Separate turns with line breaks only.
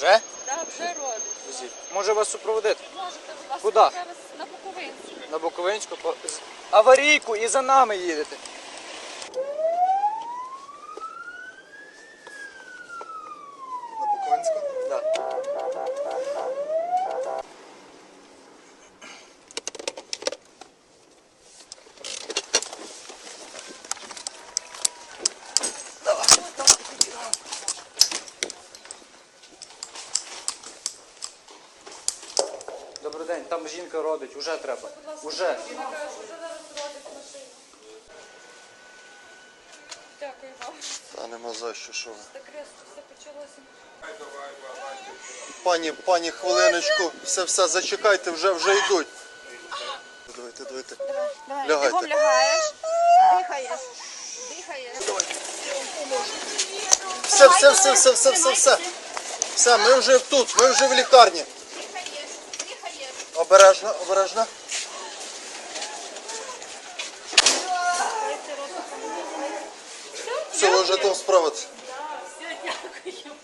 Вже?
Так, вже
родиться. Може вас супроводити?
Можете, будь ласка,
Куда?
на Буковинську.
На Буковинську аварійку і за нами їдете. Добрий день, там жінка родить, уже треба. Уже.
Дякую вам.
Та нема за що, що ви.
Так резко все почалося.
Пані, пані, хвилиночку, все, все, зачекайте, вже, вже йдуть. Давайте, давайте.
Давай,
Лягайте.
бігом лягаєш, дихаєш, дихаєш.
Все, все, все, все, все, все, все. Все, ми вже тут, ми вже в лікарні. Обережно, обережно. Все, ви вже там справитесь.
Все, дякую.